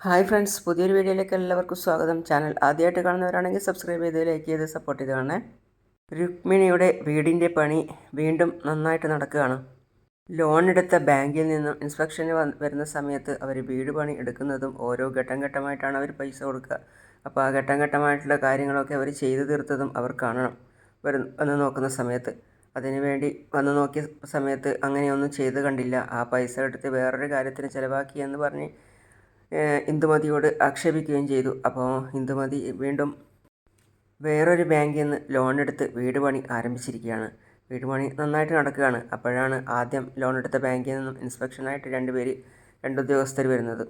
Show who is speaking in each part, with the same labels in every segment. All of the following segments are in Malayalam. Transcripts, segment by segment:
Speaker 1: ഹായ് ഫ്രണ്ട്സ് പുതിയൊരു വീഡിയോയിലേക്ക് എല്ലാവർക്കും സ്വാഗതം. ചാനൽ ആദ്യമായിട്ട് കാണുന്നവരാണെങ്കിൽ സബ്സ്ക്രൈബ് ചെയ്ത് ലൈക്ക് ചെയ്ത് സപ്പോർട്ട് ചെയ്ത് കാണേ രുക്മിണിയുടെ വീടിന്റെ പണി വീണ്ടും നന്നായിട്ട് നടക്കുകയാണ്. ലോൺ എടുത്ത ബാങ്കിൽ നിന്നും ഇൻസ്പെക്ഷന് വരുന്ന സമയത്ത് അവർ വീട് പണി എടുക്കുന്നതും ഓരോ ഘട്ടം ഘട്ടമായിട്ടാണ് അവർ പൈസ കൊടുക്കുക. അപ്പോൾ ആ ഘട്ടം ഘട്ടമായിട്ടുള്ള കാര്യങ്ങളൊക്കെ അവർ ചെയ്തു തീർത്തതും അവർ കാണണം. വരും വന്ന് നോക്കുന്ന സമയത്ത്. അതിനുവേണ്ടി വന്ന് നോക്കിയ സമയത്ത് അങ്ങനെയൊന്നും ചെയ്ത് കണ്ടില്ല. ആ പൈസ എടുത്ത് വേറൊരു കാര്യത്തിന് ചിലവാക്കി എന്ന് പറഞ്ഞ് ഇന്ദുമതിയോട് ആക്ഷേപിക്കുകയും ചെയ്തു. അപ്പോൾ ഇന്ദുമതി വീണ്ടും വേറൊരു ബാങ്കിൽ നിന്ന് ലോൺ എടുത്ത് വീട് പണി ആരംഭിച്ചിരിക്കുകയാണ്. വീട് പണി നന്നായിട്ട് നടക്കുകയാണ്. അപ്പോഴാണ് ആദ്യം ലോൺ എടുത്ത ബാങ്കിൽ നിന്നും ഇൻസ്പെക്ഷനായിട്ട് രണ്ട് പേര് രണ്ട് ഉദ്യോഗസ്ഥർ വരുന്നത്.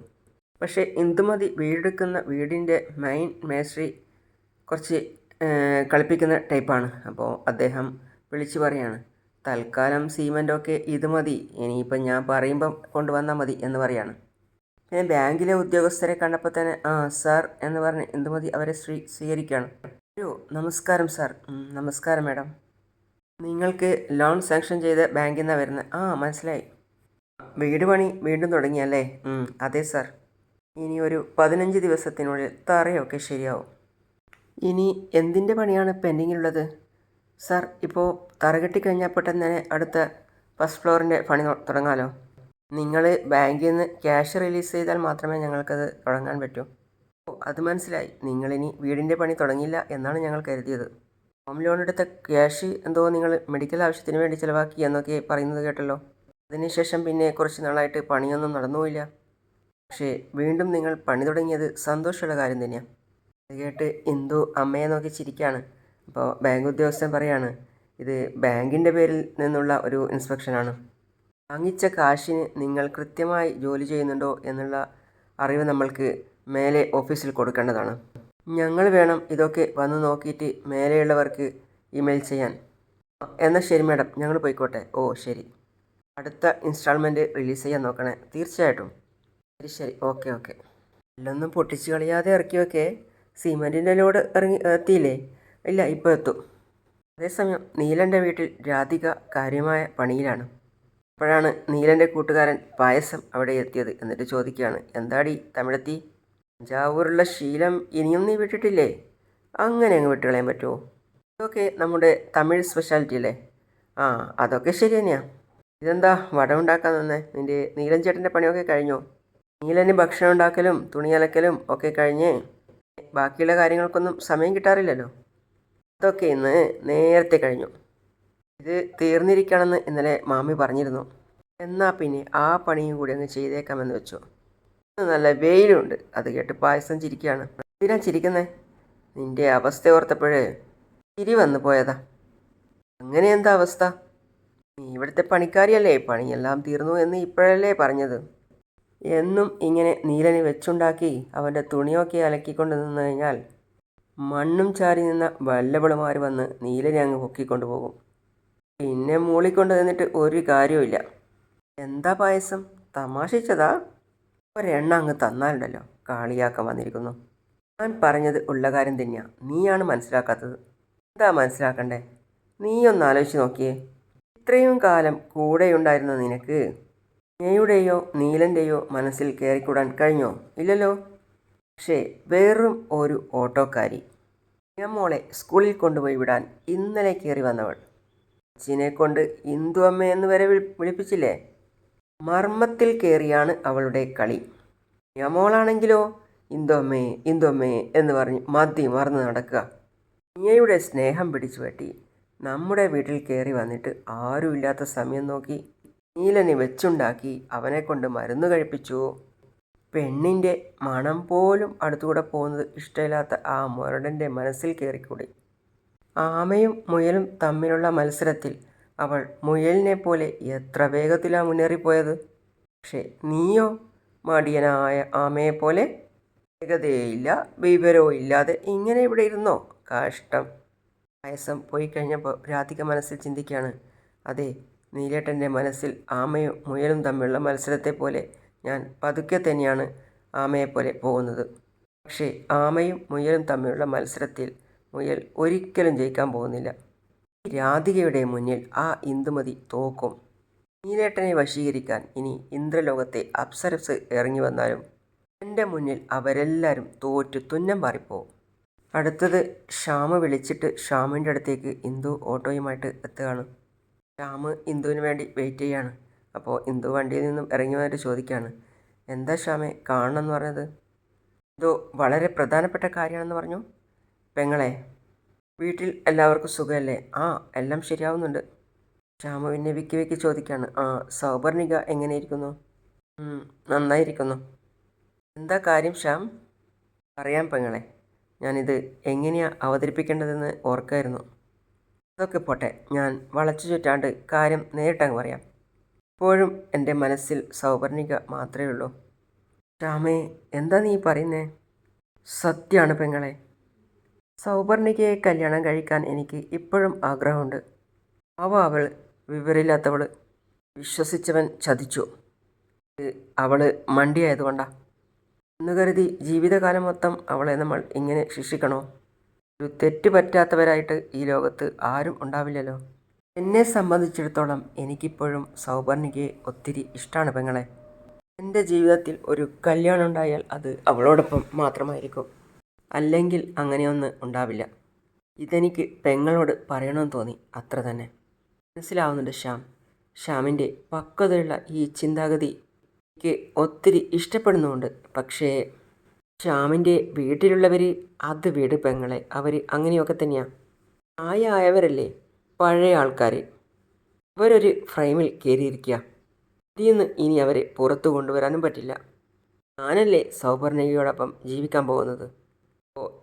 Speaker 1: പക്ഷേ ഇന്ദുമതി വീടെടുക്കുന്ന വീടിന്റെ മെയിൻ മേസ്ത്രി കുറച്ച് കളിപ്പിക്കുന്ന ടൈപ്പാണ്. അപ്പോൾ അദ്ദേഹം വിളിച്ചു പറയാണ് തൽക്കാലം സിമെന്റൊക്കെ ഇത് മതി. ഇനിയിപ്പം ഞാൻ പറയുമ്പം കൊണ്ടുവന്നാൽ മതി എന്ന് പറയാണ്. പിന്നെ ബാങ്കിലെ ഉദ്യോഗസ്ഥരെ കണ്ടപ്പോൾ തന്നെ ആ സാർ എന്ന് പറഞ്ഞ് എന്തുമതി അവരെ സ്വീ സ്വീകരിക്കുകയാണ് അയ്യോ നമസ്കാരം സാർ. നമസ്കാരം മാഡം. നിങ്ങൾക്ക് ലോൺ സാങ്ഷൻ ചെയ്ത ബാങ്കിൽ നിന്നാണ് വരുന്നത് ആ മനസ്സിലായി. വീട് പണി വീണ്ടും തുടങ്ങി അല്ലേ? അതെ സാർ. ഇനി ഒരു പതിനഞ്ച് ദിവസത്തിനുള്ളിൽ തറയൊക്കെ ശരിയാവും. ഇനി എന്തിന്റെ പണിയാണ് പെൻഡിങ്ങിലുള്ളത്? സാർ ഇപ്പോൾ തറ കെട്ടിക്കഴിഞ്ഞാൽ പെട്ടെന്ന് തന്നെ അടുത്ത ഫസ്റ്റ് ഫ്ലോറിന്റെ പണി തുടങ്ങാമല്ലോ നിങ്ങൾ ബാങ്കിൽ നിന്ന് ക്യാഷ് റിലീസ് ചെയ്താൽ മാത്രമേ ഞങ്ങൾക്കത് തുടങ്ങാൻ പറ്റൂ. അത് മനസ്സിലായി. നിങ്ങളിനി വീടിന്റെ പണി തുടങ്ങില്ല എന്നാണ് ഞങ്ങൾ കരുതിയത്. ഹോം ലോൺ എടുത്ത ക്യാഷ് എന്തോ നിങ്ങൾ മെഡിക്കൽ ആവശ്യത്തിന് വേണ്ടി ചിലവാക്കി എന്നൊക്കെ പറയുന്നത് കേട്ടല്ലോ. അതിനുശേഷം പിന്നെ കുറച്ച് നാളായിട്ട് പണിയൊന്നും നടന്നുമില്ല പക്ഷേ വീണ്ടും നിങ്ങൾ പണി തുടങ്ങിയത് സന്തോഷമുള്ള കാര്യം തന്നെയാണ് അത് കേട്ട് എന്തോ അമ്മയെ നോക്കി ചിരിക്കുകയാണ് അപ്പോൾ ബാങ്ക് ഉദ്യോഗസ്ഥൻ പറയാണ് ഇത് ബാങ്കിന്റെ പേരിൽ നിന്നുള്ള ഒരു ഇൻസ്പെക്ഷനാണ്. വാങ്ങിച്ച കാശിന് നിങ്ങൾ കൃത്യമായി ജോലി ചെയ്യുന്നുണ്ടോ എന്നുള്ള അറിവ് നമ്മൾക്ക് മേലെ ഓഫീസിൽ കൊടുക്കേണ്ടതാണ്. ഞങ്ങൾ വേണം ഇതൊക്കെ വന്ന് നോക്കിയിട്ട് മേലെയുള്ളവർക്ക് ഇമെയിൽ ചെയ്യാൻ. എന്നാൽ ശരി മാഡം ഞങ്ങൾ പോയിക്കോട്ടെ. ഓ ശരി. അടുത്ത ഇൻസ്റ്റാൾമെന്റ് റിലീസ് ചെയ്യാൻ നോക്കണേ. തീർച്ചയായിട്ടും. ശരി ശരി. Okay okay. എല്ലൊന്നും പൊട്ടിച്ച് കളയാതെ ഇറക്കിയൊക്കെ സിമെന്റിന്റെ ലോഡ് ഇറങ്ങി എത്തിയില്ലേ? ഇല്ല ഇപ്പോൾ എത്തും. അതേസമയം നീലന്റെ വീട്ടിൽ രാധിക കാര്യമായ പണിയിലാണ്. അപ്പോഴാണ് നീലന്റെ കൂട്ടുകാരൻ പായസം അവിടെ എത്തിയത് എന്നിട്ട് ചോദിക്കുകയാണ് എന്താടി തമിഴത്തി തഞ്ചാവൂരുള്ള ശീലം ഇനിയും നീ വിട്ടിട്ടില്ലേ? അങ്ങനെ അങ്ങ് വിട്ടുകളയാൻ പറ്റുമോ? ഇതൊക്കെ നമ്മുടെ തമിഴ് സ്പെഷ്യാലിറ്റി അല്ലേ? ആ അതൊക്കെ ശരി തന്നെയാ. ഇതെന്താ വട ഉണ്ടാക്കാൻ തന്നെ നിന്റെ നീലൻ ചേട്ടന്റെ പണിയൊക്കെ കഴിഞ്ഞോ? നീലന് ഭക്ഷണം ഉണ്ടാക്കലും തുണി അലക്കലും ഒക്കെ കഴിഞ്ഞ് ബാക്കിയുള്ള കാര്യങ്ങൾക്കൊന്നും സമയം കിട്ടാറില്ലല്ലോ? അതൊക്കെ ഇന്ന് നേരത്തെ കഴിഞ്ഞു. ഇത് തീർന്നിരിക്കണമെന്ന് ഇന്നലെ മാമി പറഞ്ഞിരുന്നു. എന്നാൽ പിന്നെ ആ പണിയും കൂടി അങ്ങ് ചെയ്തേക്കാമെന്ന് വെച്ചു. നല്ല വെയിലുണ്ട്. അത് കേട്ട് പായസം ചിരിക്കുകയാണ്. എന്തിനാ ചിരിക്കുന്നേ? നിന്റെ അവസ്ഥ ഓർത്തപ്പോഴേ ചിരി വന്നു പോയതാ. അങ്ങനെ എന്താ അവസ്ഥ? നീ ഇവിടുത്തെ പണിക്കാരിയല്ലേ? പണിയെല്ലാം തീർന്നു എന്ന് ഇപ്പോഴല്ലേ പറഞ്ഞത്? എന്നും ഇങ്ങനെ നീലനെ വെച്ചുണ്ടാക്കി അവന്റെ തുണിയൊക്കെ അലക്കിക്കൊണ്ട് നിന്ന് കഴിഞ്ഞാൽ മണ്ണും ചാരി നിന്ന വല്ലവളുമാർ വന്ന് നീലനെ അങ്ങ് പൊക്കിക്കൊണ്ടുപോകും പിന്നെ മൂളിക്കൊണ്ട് നിന്നിട്ട് ഒരു കാര്യവുമില്ല. എന്താ പായസം? തമാശിച്ചതാ? ഒരെണ്ണ അങ്ങ് തന്നാലുണ്ടല്ലോ. കാളിയാക്കാൻ വന്നിരിക്കുന്നു. ഞാൻ പറഞ്ഞത് ഉള്ള കാര്യം തന്നെയാ. നീയാണ് മനസ്സിലാക്കാത്തത്. എന്താ മനസ്സിലാക്കണ്ടേ? നീ ഒന്ന് ആലോചിച്ച് നോക്കിയേ. ഇത്രയും കാലം കൂടെയുണ്ടായിരുന്ന നിനക്ക് ഞയുടെയോ നീലന്റെയോ മനസ്സിൽ കയറിക്കൂടാൻ കഴിഞ്ഞോ? ഇല്ലല്ലോ. പക്ഷേ വെറും ഒരു ഓട്ടോക്കാരി. ഞമ്മോളെ മോളെ സ്കൂളിൽ കൊണ്ടുപോയി വിടാൻ ഇന്നലെ കയറി വന്നവൾ. അച്ഛനെ കൊണ്ട് ഇന്ദു അമ്മ എന്ന് വരെ വിളി- വിളിപ്പിച്ചില്ലേ? മർമ്മത്തിൽ കയറിയാണ് അവളുടെ കളി. യമോളാണെങ്കിലോ? ഇന്ദു അമ്മയെ എന്ന് പറഞ്ഞ് മതി മറന്ന് നടക്കുക. മിയയുടെ സ്നേഹം പിടിച്ചു പറ്റി. നമ്മുടെ വീട്ടിൽ കയറി വന്നിട്ട് ആരുമില്ലാത്ത സമയം നോക്കി നീലനെ വെച്ചുണ്ടാക്കി അവനെ കൊണ്ട് മരുന്ന് കഴിപ്പിച്ചു. പെണ്ണിന്റെ മണം പോലും അടുത്തുകൂടെ പോകുന്നത് ഇഷ്ടമില്ലാത്ത ആ മുരടന്റെ മനസ്സിൽ കയറിക്കൂടി ആമയും മുയലും തമ്മിലുള്ള മത്സരത്തിൽ അവൾ മുയലിനെ പോലെ എത്ര വേഗത്തിലാണ് മുന്നേറിപ്പോയത്? പക്ഷേ നീയോ മടിയനായ ആമയെപ്പോലെ വേഗതയില്ല വിവരവും ഇല്ലാതെ ഇങ്ങനെ ഇവിടെ ഇരുന്നോ? കഷ്ടം. പായസം പോയി കഴിഞ്ഞപ്പോൾ രാധിക മനസ്സിൽ ചിന്തിക്കുകയാണ്. അതെ നീലേട്ടന്റെ മനസ്സിൽ ആമയും മുയലും തമ്മിലുള്ള മത്സരത്തെ പോലെ ഞാൻ പതുക്കെ തന്നെയാണ് ആമയെപ്പോലെ പോകുന്നത്. പക്ഷേ ആമയും മുയലും തമ്മിലുള്ള മത്സരത്തിൽ മുയൽ ഒരിക്കലും ജയിക്കാൻ പോകുന്നില്ല. രാധികയുടെ മുന്നിൽ ആ ഇന്ദുമതി തോക്കും. നീലേട്ടനെ വശീകരിക്കാൻ ഇനി ഇന്ദ്രലോകത്തെ അപ്സരസ് ഇറങ്ങി വന്നാലും എന്റെ മുന്നിൽ അവരെല്ലാവരും തോറ്റ് തുന്നം പാറിപ്പോവും അടുത്തത് ശ്യാമ വിളിച്ചിട്ട് ശ്യാമിന്റെ അടുത്തേക്ക് ഇന്ദു ഓട്ടോയുമായിട്ട് എത്തുകയാണ്. ശ്യാമ് ഇന്ദുവിന് വേണ്ടി വെയിറ്റ് ചെയ്യാണ്. അപ്പോൾ ഇന്ദു വണ്ടിയിൽ നിന്നും ഇറങ്ങി വന്നിട്ട് ചോദിക്കുകയാണ് എന്താ ശ്യാമെ കാണണമെന്ന് പറഞ്ഞത്? ഇതോ വളരെ പ്രധാനപ്പെട്ട കാര്യമാണെന്ന് പറഞ്ഞു. പെങ്ങളെ വീട്ടിൽ എല്ലാവർക്കും സുഖമല്ലേ? ആ എല്ലാം ശരിയാവുന്നുണ്ട്. ശ്യാമ പിന്നെ വിക്കി വിക്കി ചോദിക്കുകയാണ് ആ സൗപർണിക എങ്ങനെയിരിക്കുന്നു? "ഉം, നന്നായിരിക്കുന്നു. എന്താ കാര്യം ശ്യാം? പറയാം പെങ്ങളെ ഞാനിത് എങ്ങനെയാണ് അവതരിപ്പിക്കേണ്ടതെന്ന് ഓർക്കായിരുന്നു. അതൊക്കെ പോട്ടെ ഞാൻ വളച്ചു ചുറ്റാണ്ട് കാര്യം നേരിട്ടങ്ങ് പറയാം. ഇപ്പോഴും എന്റെ മനസ്സിൽ സൗപർണിക മാത്രമേ ഉള്ളൂ. ശ്യാമേ എന്താ നീ പറയുന്നേ? സത്യമാണ് പെങ്ങളെ സൗപർണികയെ കല്യാണം കഴിക്കാൻ എനിക്ക് ഇപ്പോഴും ആഗ്രഹമുണ്ട്. അവ അവൾ വിവരമില്ലാത്തവൾ വിശ്വസിച്ചവൻ ചതിച്ചു. അവൾ മണ്ടിയായതുകൊണ്ടാ. എന്ന് കരുതി ജീവിതകാലം മൊത്തം അവളെ നമ്മൾ ഇങ്ങനെ ശിക്ഷിക്കണോ? ഒരു തെറ്റ് പറ്റാത്തവരായിട്ട് ഈ ലോകത്ത് ആരും ഉണ്ടാവില്ലല്ലോ. എന്നെ സംബന്ധിച്ചിടത്തോളം എനിക്കിപ്പോഴും സൗപർണികയെ ഒത്തിരി ഇഷ്ടമാണ് പെങ്ങളെ. എന്റെ ജീവിതത്തിൽ ഒരു കല്യാണം ഉണ്ടായാൽ അത് അവളോടൊപ്പം മാത്രമായിരിക്കും. അല്ലെങ്കിൽ അങ്ങനെയൊന്ന് ഉണ്ടാവില്ല. ഇതെനിക്ക് പെങ്ങളോട് പറയണമെന്ന് തോന്നി. അത്ര തന്നെ. മനസ്സിലാവുന്നുണ്ട് ശ്യാം. ശ്യാമിന്റെ പക്വതയുള്ള ഈ ചിന്താഗതി എനിക്ക് ഒത്തിരി ഇഷ്ടപ്പെടുന്നുമുണ്ട്. പക്ഷേ ശ്യാമിന്റെ വീട്ടിലുള്ളവർ അത് വീട് പെങ്ങളെ. അവർ അങ്ങനെയൊക്കെ തന്നെയാണ് ആയായവരല്ലേ പഴയ ആൾക്കാർ അവരൊരു ഫ്രെയിമിൽ കയറിയിരിക്കുക ഇതിൽ നിന്ന് ഇനി അവരെ പുറത്തു കൊണ്ടുവരാനും പറ്റില്ല. ഞാനല്ലേ സൗപർണികയോടൊപ്പം ജീവിക്കാൻ പോകുന്നത്?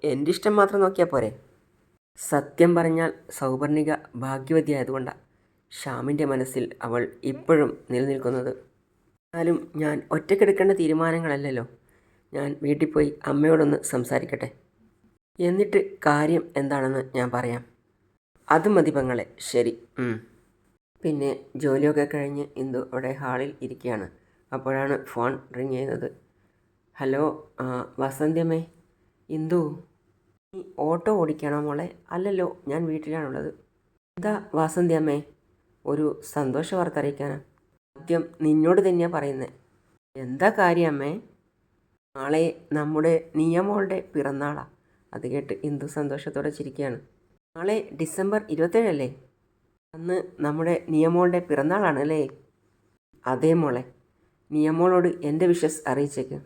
Speaker 1: എന്റെ ഇഷ്ടം മാത്രം നോക്കിയാൽ പോരെ. സത്യം പറഞ്ഞാൽ സൗപർണിക ഭാഗ്യവതിയായതുകൊണ്ടാണ് ശ്യാമിന്റെ മനസ്സിൽ അവൾ ഇപ്പോഴും നിലനിൽക്കുന്നത്. എന്നാലും ഞാൻ ഒറ്റക്കെടുക്കേണ്ട തീരുമാനങ്ങളല്ലല്ലോ. ഞാൻ വീട്ടിൽ പോയി അമ്മയോടൊന്ന് സംസാരിക്കട്ടെ. എന്നിട്ട് കാര്യം എന്താണെന്ന് ഞാൻ പറയാം. അത് മതി പെങ്ങളെ. ശരി. പിന്നെ ജോലിയൊക്കെ കഴിഞ്ഞ് ഇന്ദു അവിടെ ഹാളിൽ ഇരിക്കുകയാണ്. അപ്പോഴാണ് ഫോൺ റിങ് ചെയ്യുന്നത്. ഹലോ വസന്തമേ ഇന്ദു നീ ഓട്ടോ ഓടിക്കണോ മോളെ? അല്ലല്ലോ ഞാൻ വീട്ടിലാണുള്ളത്. എന്താ വാസന്തി അമ്മേ ഒരു സന്തോഷ വാർത്ത അറിയിക്കാനാ? ആദ്യം നിന്നോട് തന്നെയാണ് പറയുന്നത് എന്താ കാര്യം അമ്മേ നാളെ നമ്മുടെ നിയമോളുടെ പിറന്നാളാ. അത് കേട്ട് എന്തു സന്തോഷത്തോടെ ചിരിക്കുകയാണ്. നാളെ ഡിസംബർ ഇരുപത്തേഴല്ലേ? അന്ന് നമ്മുടെ നിയമോളുടെ പിറന്നാളാണ് അല്ലേ അതേ മോളെ നിയമോളോട് എന്റെ വിഷസ് അറിയിച്ചേക്ക്.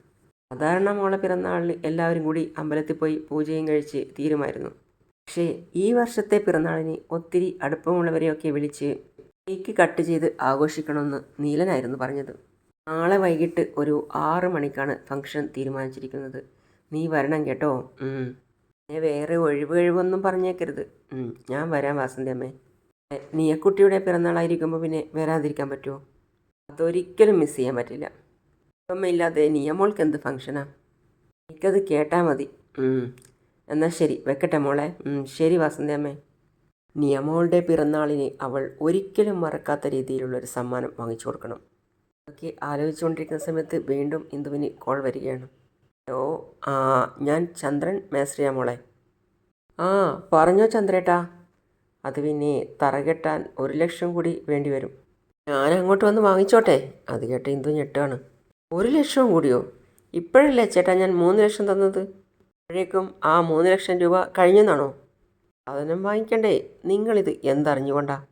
Speaker 1: സാധാരണ മോളെ പിറന്നാളിൽ എല്ലാവരും കൂടി അമ്പലത്തിൽ പോയി പൂജയും കഴിച്ച് തീരുമായിരുന്നു. പക്ഷേ ഈ വർഷത്തെ പിറന്നാളിന് ഒത്തിരി അടുപ്പമുള്ളവരെയൊക്കെ വിളിച്ച് കേക്ക് കട്ട് ചെയ്ത് ആഘോഷിക്കണമെന്ന് നീലനായിരുന്നു പറഞ്ഞത്. നാളെ വൈകിട്ട് ഒരു ആറ് മണിക്കാണ് ഫംഗ്ഷൻ തീരുമാനിച്ചിരിക്കുന്നത്. നീ വരണം കേട്ടോ. ഞാൻ വേറെ ഒഴിവ് കഴിവൊന്നും പറഞ്ഞേക്കരുത്. ഞാൻ വരാം വാസന്തി അമ്മേ. നീയക്കുട്ടിയുടെ പിറന്നാളായിരിക്കുമ്പോൾ പിന്നെ വരാതിരിക്കാൻ പറ്റുമോ അതൊരിക്കലും മിസ് ചെയ്യാൻ പറ്റില്ല. അമ്മയില്ലാതെ നിയമോൾക്ക് എന്ത് ഫങ്ഷനാ എനിക്കത് കേട്ടാൽ മതി. എന്നാൽ ശരി വെക്കട്ടെ മോളെ. ശരി വാസന്തയമ്മേ നിയമോളുടെ പിറന്നാളിന് അവൾ ഒരിക്കലും മറക്കാത്ത രീതിയിലുള്ളൊരു സമ്മാനം വാങ്ങിച്ചു കൊടുക്കണം. ഒക്കെ ആലോചിച്ചുകൊണ്ടിരിക്കുന്ന സമയത്ത് വീണ്ടും ഇന്ദുവിന് കോൾ വരികയാണ്. ഹലോ ആ ഞാൻ ചന്ദ്രൻ മേശ്രിയാ മോളെ. ആ പറഞ്ഞോ ചന്ദ്രേട്ടാ. അത് പിന്നെ തറകെട്ടാൻ ഒരു ലക്ഷം കൂടി വേണ്ടി വരും ഞാൻ അങ്ങോട്ട് വന്ന് വാങ്ങിച്ചോട്ടെ. അത് കേട്ട് ഇന്ദു ഞെട്ടാണ് ഒരു ലക്ഷം കൂടിയോ? ഇപ്പോഴല്ലേ ചേട്ടാ ഞാൻ മൂന്ന് ലക്ഷം തന്നത്? അപ്പോഴേക്കും ആ മൂന്ന് ലക്ഷം രൂപ കഴിഞ്ഞെന്നാണോ? സാധനം വാങ്ങിക്കണ്ടേ. നിങ്ങളിത് എന്തറിഞ്ഞുകൊണ്ടാ?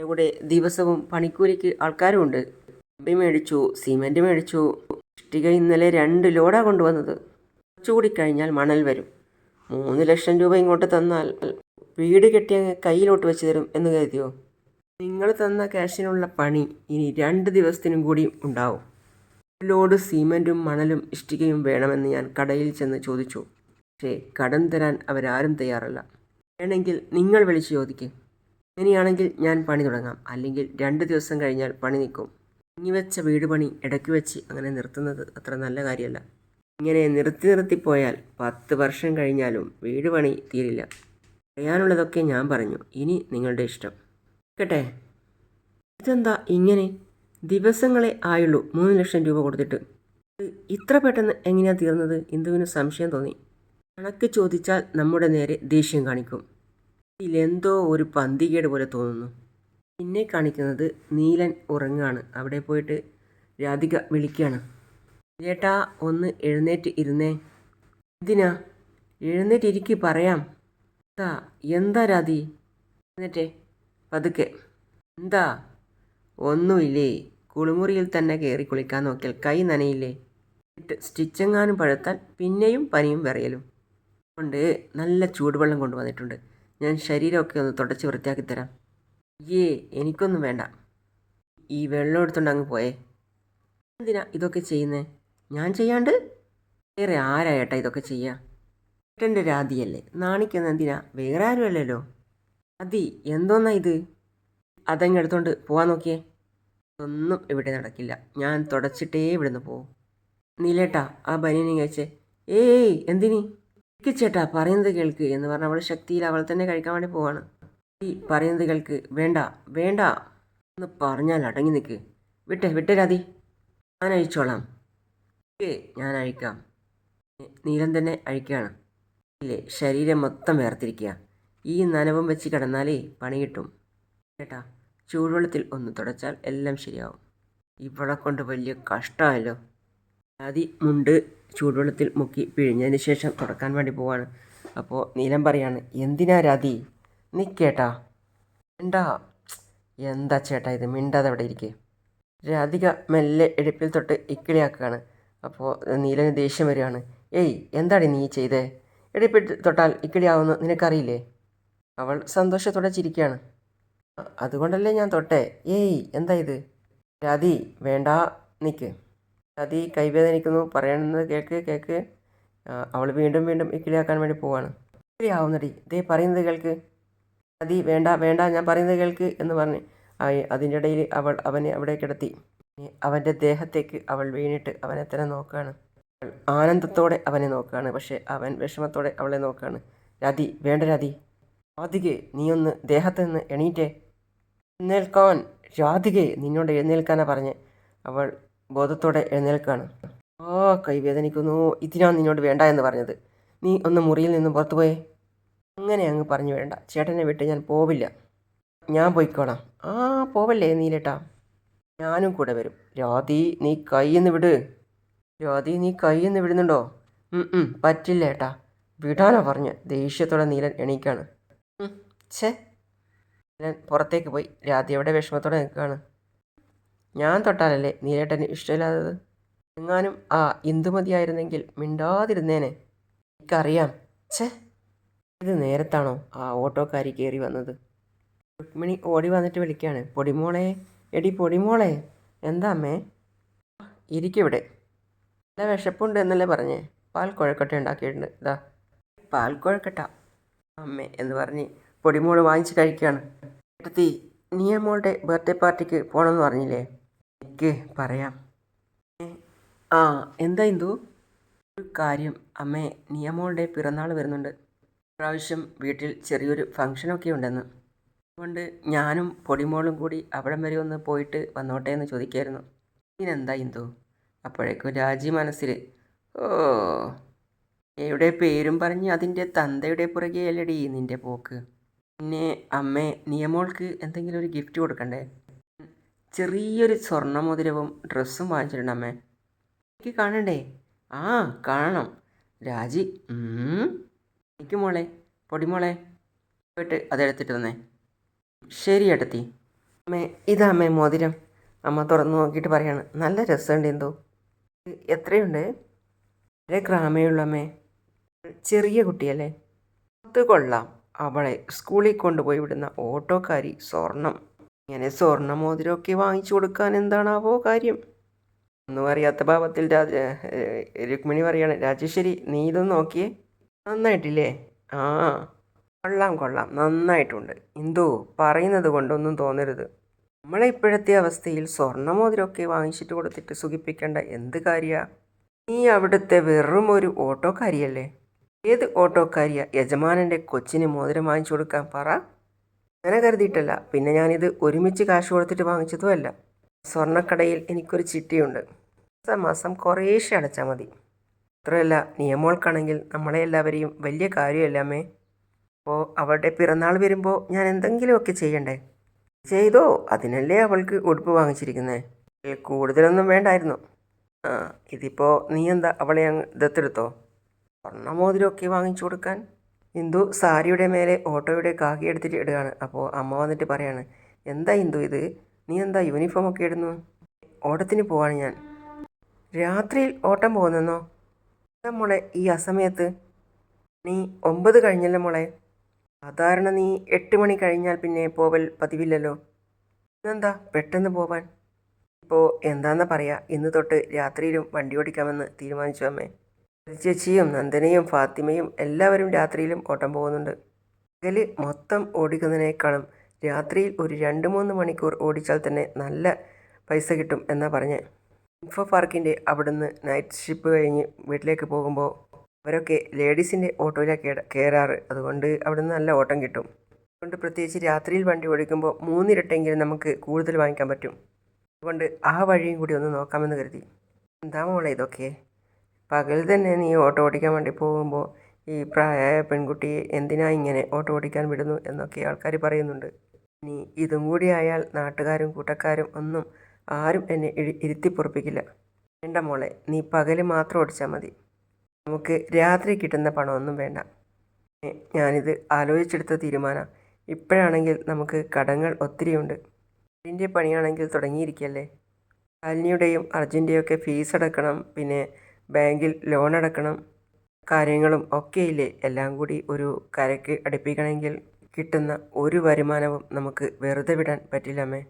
Speaker 1: ഇവിടെ ദിവസവും പണിക്കൂലിക്ക് ആൾക്കാരുമുണ്ട്. കമ്പി മേടിച്ചു സിമെന്റ് മേടിച്ചു. ഇഷ്ടിക ഇന്നലെ രണ്ട് ലോഡാ കൊണ്ടുവന്നത്. കുറച്ചുകൂടി കഴിഞ്ഞാൽ മണൽ വരും. മൂന്ന് ലക്ഷം രൂപ ഇങ്ങോട്ട് തന്നാൽ വീട് കെട്ടി അങ്ങ് കയ്യിലോട്ട് വെച്ച് തരും എന്ന് കരുതിയോ? നിങ്ങൾ തന്ന ക്യാഷിനുള്ള പണി ഇനി രണ്ട് ദിവസത്തിനും കൂടി ഉണ്ടാവും. ലോഡ് സിമെന്റും മണലും ഇഷ്ടികയും വേണമെന്ന് ഞാൻ കടയിൽ ചെന്ന് ചോദിച്ചു. പക്ഷേ കടം തരാൻ അവരാരും തയ്യാറല്ല. വേണമെങ്കിൽ നിങ്ങൾ വിളിച്ച് ചോദിക്കേ. അങ്ങനെയാണെങ്കിൽ ഞാൻ പണി തുടങ്ങാം. അല്ലെങ്കിൽ രണ്ട് ദിവസം കഴിഞ്ഞാൽ പണി നിൽക്കും വെച്ച വീട് പണി ഇടയ്ക്ക് വെച്ച് അങ്ങനെ നിർത്തുന്നത് അത്ര നല്ല കാര്യമല്ല. ഇങ്ങനെ നിർത്തി നിർത്തിപ്പോയാൽ പത്ത് വർഷം കഴിഞ്ഞാലും വീട് പണി തീരില്ല. പറയാനുള്ളതൊക്കെ ഞാൻ പറഞ്ഞു. ഇനി നിങ്ങളുടെ ഇഷ്ടം. കേട്ടെ? ഇതെന്താ ഇങ്ങനെ? ദിവസങ്ങളെ ആയുള്ളൂ മൂന്ന് ലക്ഷം രൂപ കൊടുത്തിട്ട്. ഇത്ര പെട്ടെന്ന് എങ്ങനെയാ തീർന്നത്? ഇന്ദുവിന് സംശയം തോന്നി. കണക്ക് ചോദിച്ചാൽ നമ്മുടെ നേരെ ദേഷ്യം കാണിക്കും. ഇതിലെന്തോ ഒരു പന്തികേട് പോലെ തോന്നുന്നു. പിന്നെ കാണിക്കുന്നത് നീലൻ ഉറങ്ങാണ്. അവിടെ പോയിട്ട് രാധിക വിളിക്കുകയാണ് ചേട്ടാ ഒന്ന് എഴുന്നേറ്റ് ഇരുന്നേ. എന്തിനാ? എഴുന്നേറ്റ് ഇരിക്കി പറയാം. എന്താ? എന്താ രാധി? എന്നിട്ടേ പതുക്കെ. എന്താ? ഒന്നുമില്ലേ? കുളിമുറിയിൽ തന്നെ കയറി കുളിക്കാൻ നോക്കിയാൽ കൈ നനയില്ലേ? സ്റ്റിച്ചെങ്ങാനും പഴുത്താൽ പിന്നെയും പനിയും വിറയലും. കൊണ്ട് നല്ല ചൂടുവെള്ളം കൊണ്ടുവന്നിട്ടുണ്ട്. ഞാൻ ശരീരമൊക്കെ ഒന്ന് തുടച്ച് വൃത്തിയാക്കി തരാം. ഏ എനിക്കൊന്നും വേണ്ട. ഈ വെള്ളം എടുത്തുകൊണ്ട് അങ്ങ് പോയേ. എന്തിനാ ഇതൊക്കെ ചെയ്യുന്നേ? ഞാൻ ചെയ്യാണ്ട്? വേറെ ആരാ ഇതൊക്കെ ചെയ്യുക ഏട്ടന്റെ രാതിയല്ലേ നാണിക്കുന്ന എന്തിനാ? വേറെ ആരുമല്ലല്ലോ? അതി എന്തോന്നാ ഇത്? അതങ്ങ് എടുത്തോണ്ട് പോവാൻ നോക്കിയേ. ഒന്നും ഇവിടെ നടക്കില്ല. ഞാൻ തുടച്ചിട്ടേ ഇവിടുന്ന് പോവും. നീലേട്ടാ ആ ബനിയനെ കഴിച്ചേ ഏയ് എന്തിനി? ചേട്ടാ പറയുന്നത് കേൾക്ക് എന്ന് പറഞ്ഞ അവൾ ശക്തിയിൽ അവൾ തന്നെ കഴിക്കാൻ വേണ്ടി പോവാണ്. ഈ പറയുന്നത് കേൾക്ക് വേണ്ട വേണ്ട എന്ന് പറഞ്ഞാൽ അടങ്ങി നിൽക്ക് വിട്ടെ വിട്ടെ രാതി ഞാൻ അഴിച്ചോളാം. ഏ ഞാൻ അഴിക്കാം. നീലം തന്നെ അഴിക്കുകയാണ് ഇല്ലേ ശരീരം മൊത്തം വേർതിരിക്കുക. ഈ നനവും വെച്ച് കിടന്നാലേ പണി കിട്ടും. ചേട്ടാ ചൂടുവെള്ളത്തിൽ ഒന്ന് തുടച്ചാൽ എല്ലാം ശരിയാവും. ഇവളെ കൊണ്ട് വലിയ കഷ്ടമായല്ലോ ആദി മുണ്ട് ചൂടുവെള്ളത്തിൽ മുക്കി പിഴിഞ്ഞതിന് ശേഷം തുടക്കാൻ വേണ്ടി പോവാണ്. അപ്പോൾ നീലം പറയാണ് എന്തിനാ രാതി നിൽക്കേട്ടാ എന്താ എന്താ ചേട്ടാ ഇത്? മിണ്ടാതെ അവിടെ ഇരിക്കേ? രാധിക മെല്ലെ എടുപ്പിൽ തൊട്ട് ഇക്കിളിയാക്കുകയാണ്. അപ്പോൾ നീലന് ദേഷ്യം വരികയാണ്. ഏയ് എന്താടി നീ ചെയ്തേ? എടുപ്പിൽ തൊട്ടാൽ ഇക്കിളിയാവുമെന്ന് നിനക്കറിയില്ലേ? അവൾ സന്തോഷത്തോടെ ചിരിക്കുകയാണ്. "അ, അതുകൊണ്ടല്ലേ ഞാൻ തൊട്ടെ. ഏയ് എന്താ ഇത്? രാധി വേണ്ട നിൽക്ക് രാധി കൈവേദനിക്കുന്നു. പറയണമെന്ന് കേക്ക് കേക്ക്. അവൾ വീണ്ടും വീണ്ടും ഇക്കിളിയാക്കാൻ വേണ്ടി പോവാണ്. ഇക്കിളിയാവുന്നടി ദേ പറയുന്നത് കേൾക്ക്. രാധി വേണ്ട വേണ്ട ഞാൻ പറയുന്നത് കേൾക്ക് എന്ന് പറഞ്ഞ് അതിന്റെ ഇടയിൽ അവൾ അവനെ അവിടെ കിടത്തി. അവന്റെ ദേഹത്തേക്ക് അവൾ വീണിട്ട് അവനെ തന്നെ നോക്കുകയാണ് ആനന്ദത്തോടെ അവനെ നോക്കുകയാണ് പക്ഷേ അവൻ വിഷമത്തോടെ അവളെ നോക്കുകയാണ് രാധി വേണ്ട രാധി. ആദികെ നീ ഒന്ന് ദേഹത്ത് നിന്ന് എണീറ്റേ. എഴുന്നേൽക്കാൻ രാധികെ നിന്നോട് എഴുന്നേൽക്കാനാ പറഞ്ഞ്. അവൾ ബോധത്തോടെ എഴുന്നേൽക്കാണ്. ആ കൈവേദനിക്കുന്നു. ഇതിനാണ് നിന്നോട് വേണ്ട എന്ന് പറഞ്ഞത്. നീ ഒന്ന് മുറിയിൽ നിന്ന് പുറത്തു പോയേ. അങ്ങനെ അങ്ങ് പറഞ്ഞു വേണ്ട. ചേട്ടനെ വിട്ട് ഞാൻ പോവില്ല. ഞാൻ പോയിക്കോളാം. ആ പോവല്ലേ നീലേട്ടാ. ഞാനും കൂടെ വരും. രാധി നീ കൈന്ന് വിട്. രാധി നീ കൈന്ന് വിടുന്നുണ്ടോ? പറ്റില്ല ഏട്ടാ. വിടാനാ പറഞ്ഞ്. ദേഷ്യത്തോടെ നീലൻ എണീക്കാണ്. ഛേ. നീലൻ പുറത്തേക്ക് പോയി. രാധി അവിടെ വിഷമത്തോടെ നിൽക്കുകയാണ്. ഞാൻ തൊട്ടാലല്ലേ നീലേട്ടന് ഇഷ്ടമില്ലാത്തത്? എങ്ങാനും ആ ഇന്ദുമതിയായിരുന്നെങ്കിൽ മിണ്ടാതിരുന്നേനെ. എനിക്കറിയാം. ഛേ ഇത് നേരത്താണോ ആ ഓട്ടോക്കാരി കയറി വന്നത്? രുക്മിണി ഓടി വന്നിട്ട് വിളിക്കുകയാണ്. പൊടിമോളെ എടി പൊടിമോളെ എന്താ അമ്മേ? ഇരിക്കിവിടെ. നല്ല വിശപ്പുണ്ട് എന്നല്ലേ പറഞ്ഞേ? പാൽ കുഴക്കട്ട ഉണ്ടാക്കിയിട്ടുണ്ട്. ഇതാ പാൽ കുഴക്കട്ട അമ്മേ എന്ന് പറഞ്ഞ് പൊടിമോൾ വാങ്ങിച്ച് കഴിക്കുകയാണ് ഏട്ടത്തി നീ മോളുടെ ബർത്ത്ഡേ പാർട്ടിക്ക് പോകണമെന്ന് പറഞ്ഞില്ലേ? എനിക്ക് പറയാം. ആ എന്താ ഇന്ദു? ഒരു കാര്യം. അമ്മേ നിയമോളുടെ പിറന്നാൾ വരുന്നുണ്ട്. പ്രാവശ്യം വീട്ടിൽ ചെറിയൊരു ഫംഗ്ഷനൊക്കെ ഉണ്ടെന്ന്. അതുകൊണ്ട് ഞാനും പൊടിമോളും കൂടി അവിടം വരെ ഒന്ന് പോയിട്ട് വന്നോട്ടെ എന്ന് ചോദിക്കായിരുന്നു. ഇതിനെന്താ ഇന്ദു? അപ്പോഴേക്കും രാജി മനസ്സിൽ ഓ എവിടെ പേരും പറഞ്ഞ് അതിന്റെ തന്തയുടെ പുറകെ അല്ലടി നിന്റെ പോക്ക്. പിന്നെ അമ്മേ നിയമോൾക്ക് എന്തെങ്കിലും ഒരു ഗിഫ്റ്റ് കൊടുക്കണ്ടേ? ചെറിയൊരു സ്വർണ മോതിരവും ഡ്രസ്സും വാങ്ങിച്ചിട്ടുണ്ട് അമ്മേ. എനിക്ക് കാണണ്ടേ? ആ കാണണം. രാജി എനിക്ക് മോളെ പൊടിമോളെ പോയിട്ട് അതെടുത്തിട്ട് വന്നേ. ശരി ഏട്ടത്തി. അമ്മേ ഇതാ അമ്മേ മോതിരം. അമ്മ തുറന്നു നോക്കിയിട്ട് പറയാണ് നല്ല രസമുണ്ട് എന്തോ. എത്രയുണ്ട്? അര ഗ്രാമേ ഉള്ളൂ അമ്മേ. ചെറിയ കുട്ടിയല്ലേ? അത് കൊള്ളാം. അവളെ സ്കൂളിൽ കൊണ്ടുപോയി വിടുന്ന ഓട്ടോക്കാരി സ്വർണം. ഇങ്ങനെ സ്വർണ മോതിരമൊക്കെ വാങ്ങിച്ചു കൊടുക്കാൻ എന്താണാവോ കാര്യം? ഒന്നും അറിയാത്ത ഭാവത്തിൽ രാജ രുക്മിണി പറയാണ് രാജേശ്വരി നീ ഇതൊന്ന് നോക്കിയേ? നന്നായിട്ടില്ലേ? ആ കൊള്ളാം കൊള്ളാം. നന്നായിട്ടുണ്ട്. എന്തോ പറയുന്നത് കൊണ്ടൊന്നും തോന്നരുത്. നമ്മളെ ഇപ്പോഴത്തെ അവസ്ഥയിൽ സ്വർണമോതിരമൊക്കെ വാങ്ങിച്ചിട്ട് കൊടുത്തിട്ട് സുഖിപ്പിക്കേണ്ട എന്ത് കാര്യമാണ് നീ അവിടുത്തെ വെറും ഒരു ഓട്ടോക്കാരിയല്ലേ? ഏത് ഓട്ടോക്കാരിയ യജമാനന്റെ കൊച്ചിന് മോതിരം വാങ്ങിച്ചു കൊടുക്കാൻ പറ? അങ്ങനെ കരുതിയിട്ടല്ല. പിന്നെ ഞാനിത് ഒരുമിച്ച് കാശ് കൊടുത്തിട്ട് വാങ്ങിച്ചതുമല്ല. സ്വർണക്കടയിൽ എനിക്കൊരു ചിട്ടിയുണ്ട്. മാസം മാസം കുറേശ്ശെ അടച്ചാൽ മതി. മാത്രമല്ല നിയമോൾക്കാണെങ്കിൽ നമ്മളെ എല്ലാവരെയും വലിയ കാര്യമല്ലാമേ അപ്പോൾ അവളുടെ പിറന്നാൾ വരുമ്പോൾ ഞാൻ എന്തെങ്കിലുമൊക്കെ ചെയ്യണ്ടേ? ചെയ്തോ? അതിനല്ലേ അവൾക്ക് ഉടുപ്പ് വാങ്ങിച്ചിരിക്കുന്നത് കൂടുതലൊന്നും വേണ്ടായിരുന്നു. ആ ഇതിപ്പോൾ നീ എന്താ അവളെ അങ്ങ് ദത്തെടുത്തോ? സ്വർണമോതിരമൊക്കെ വാങ്ങിച്ചു കൊടുക്കാൻ ഇന്ദു സാരിയുടെ മേലെ ഓട്ടോയുടെ കാക്കി എടുത്തിട്ട് ഇടുകയാണ്. അപ്പോൾ അമ്മ വന്നിട്ട് പറയാണ് എന്താ ഇന്ദു ഇത്? നീ എന്താ യൂണിഫോം ഒക്കെ ഇടുന്നു? ഓട്ടത്തിന് പോവാണ് ഞാൻ. രാത്രിയിൽ ഓട്ടം പോകുന്നെന്നോ? എന്താ മോളെ ഈ അസമയത്ത്? നീ ഒമ്പത് കഴിഞ്ഞല്ലോ മോളെ. സാധാരണ നീ എട്ട് മണി കഴിഞ്ഞാൽ പിന്നെ പോവൽ പതിവില്ലല്ലോ. ഇന്നെന്താ പെട്ടെന്ന് പോവാൻ? ഇപ്പോൾ എന്താണെന്ന് പറയാം? ഇന്ന് തൊട്ട് രാത്രിയിലും വണ്ടി ഓടിക്കാമെന്ന് തീരുമാനിച്ചു അമ്മേ. ചേച്ചിയും നന്ദനയും ഫാത്തിമയും എല്ലാവരും രാത്രിയിലും ഓട്ടം പോകുന്നുണ്ട്. പകൽ മൊത്തം ഓടിക്കുന്നതിനേക്കാളും രാത്രിയിൽ ഒരു രണ്ട് മൂന്ന് മണിക്കൂർ ഓടിച്ചാൽ തന്നെ നല്ല പൈസ കിട്ടും എന്നാ പറഞ്ഞേ. ഇൻഫോ പാർക്കിന്റെ അവിടുന്ന് നൈറ്റ് ഷിപ്പ് കഴിഞ്ഞ് വീട്ടിലേക്ക് പോകുമ്പോൾ അവരൊക്കെ ലേഡീസിന്റെ ഓട്ടോയിലാണ് കയറാറ് അതുകൊണ്ട് അവിടുന്ന് നല്ല ഓട്ടം കിട്ടും. അതുകൊണ്ട് പ്രത്യേകിച്ച് രാത്രിയിൽ വണ്ടി ഓടിക്കുമ്പോൾ മൂന്നിരട്ടെങ്കിലും നമുക്ക് കൂടുതൽ വാങ്ങിക്കാൻ പറ്റും. അതുകൊണ്ട് ആ വഴിയും കൂടി ഒന്ന് നോക്കാമെന്ന് കരുതി. എന്താ മോളെ ഇതൊക്കെ? പകൽ തന്നെ നീ ഓട്ടോ ഓടിക്കാൻ വേണ്ടി പോകുമ്പോൾ ഈ പ്രായമായ പെൺകുട്ടിയെ എന്തിനാ ഇങ്ങനെ ഓട്ടോ ഓടിക്കാൻ വിടുന്നു എന്നൊക്കെ ആൾക്കാർ പറയുന്നുണ്ട്. ഇനി ഇതും കൂടി ആയാൽ നാട്ടുകാരും കൂട്ടക്കാരും ഒന്നും ആരും എന്നെ ഇരുത്തി വേണ്ട മോളെ നീ പകൽ മാത്രം ഓടിച്ചാൽ മതി. നമുക്ക് രാത്രി കിട്ടുന്ന പണമൊന്നും വേണ്ട. ഞാനിത് ആലോചിച്ചെടുത്ത തീരുമാനം. ഇപ്പോഴാണെങ്കിൽ നമുക്ക് കടങ്ങൾ ഒത്തിരിയുണ്ട്. അതിന്റെ പണിയാണെങ്കിൽ തുടങ്ങിയിരിക്കല്ലേ? അലിനിയുടെയും അർജുന്റെയും ഒക്കെ ഫീസ് അടക്കണം പിന്നെ ബാങ്കിൽ ലോൺ അടക്കണം കാര്യങ്ങളും ഒക്കെ ഇല്ലേ എല്ലാം കൂടി ഒരു കരയ്ക്ക് അടുപ്പിക്കണമെങ്കിൽ കിട്ടുന്ന ഒരു വരുമാനവും നമുക്ക് വെറുതെ വിടാൻ പറ്റില്ലമ്മേ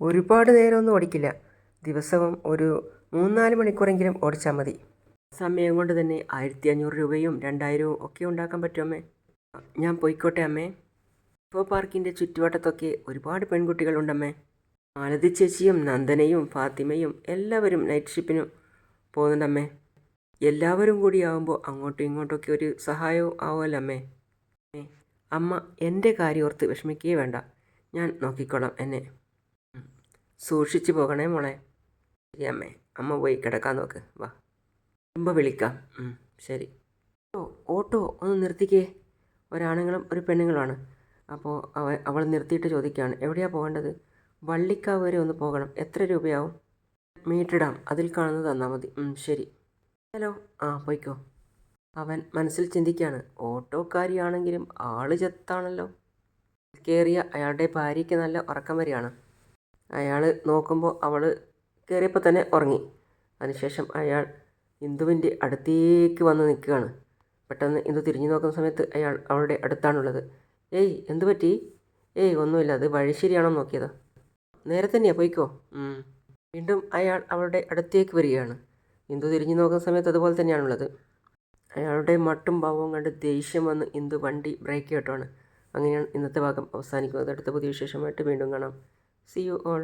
Speaker 1: ഒരുപാട് നേരമൊന്നും ഓടിക്കില്ല. ദിവസവും ഒരു മൂന്നാൽ മണിക്കൂറെങ്കിലും ഓടിച്ചാൽ മതി. സമയം കൊണ്ട് തന്നെ ആയിരത്തി അഞ്ഞൂറ് രൂപയും രണ്ടായിരവും ഒക്കെ ഉണ്ടാക്കാൻ പറ്റുമേ ഞാൻ പോയിക്കോട്ടെ അമ്മേ. ഇപ്പോ പാർക്കിന്റെ ചുറ്റുവട്ടത്തൊക്കെ ഒരുപാട് പെൺകുട്ടികളുണ്ടമ്മേ മാലതി ചേച്ചിയും നന്ദനയും ഫാത്തിമയും എല്ലാവരും നൈറ്റ് ഷിപ്പിനും പോകുന്നുണ്ടമ്മേ എല്ലാവരും കൂടി ആവുമ്പോൾ അങ്ങോട്ടും ഇങ്ങോട്ടൊക്കെ ഒരു സഹായവും ആവുമല്ലോ അമ്മേ അമ്മ എന്റെ കാര്യം ഓർത്ത് വിഷമിക്കുകയേ വേണ്ട. ഞാൻ നോക്കിക്കോളാം എന്നെ. സൂക്ഷിച്ചു പോകണേ മോളെ. ശരി അമ്മേ. അമ്മ പോയി കിടക്കാൻ നോക്ക്. വാ. വരുമ്പോൾ വിളിക്കാം. ശരി. ഓ ഓട്ടോ ഒന്ന് നിർത്തിക്കേ. ഒരാണുങ്ങളും ഒരു പെണ്ണുങ്ങളുമാണ്. അപ്പോൾ അവ അവൾ നിർത്തിയിട്ട് ചോദിക്കുകയാണ് എവിടെയാണ് പോകേണ്ടത്? വള്ളിക്കാവ് വരെ ഒന്ന് പോകണം. എത്ര രൂപയാവും? മീറ്റർ ഇടാം അതിൽ കാണുന്നത് തന്നാൽ മതി. ശരി. ഹലോ. ആ പോയിക്കോ. അവൻ മനസ്സിൽ ചിന്തിക്കുകയാണ് ഓട്ടോക്കാരിയാണെങ്കിലും ആൾ ചെത്താണല്ലോ. കയറിയ അയാളുടെ ഭാര്യയ്ക്ക് നല്ല ഉറക്കം വരികയാണ് അയാൾ നോക്കുമ്പോൾ അവൾ കയറിയപ്പോൾ തന്നെ ഉറങ്ങി. അതിനുശേഷം അയാൾ ഇന്ദുവിന്റെ അടുത്തേക്ക് വന്ന് നിൽക്കുകയാണ്. പെട്ടെന്ന് ഇന്ദു തിരിഞ്ഞു നോക്കുന്ന സമയത്ത് അയാൾ അവളുടെ അടുത്താണുള്ളത്. ഏയ് എന്തു പറ്റി? ഏയ് ഒന്നുമില്ല. അത് വഴി ശരിയാണോ നോക്കിയത്. നേരെ തന്നെയാ. പോയിക്കോ. വീണ്ടും അയാൾ അവളുടെ അടുത്തേക്ക് വരികയാണ്. ഇന്ദു തിരിഞ്ഞു നോക്കുന്ന സമയത്ത് അതുപോലെ തന്നെയാണുള്ളത്. അയാളുടെ മട്ടും ഭാവവും കണ്ട് ദേഷ്യം വന്ന് ഇന്ദു വണ്ടി ബ്രേക്ക് കേട്ടാണ്. അങ്ങനെയാണ് ഇന്നത്തെ ഭാഗം അവസാനിക്കുന്നത്. അടുത്ത പുതിയ വിശേഷമായിട്ട് വീണ്ടും കാണാം. C you all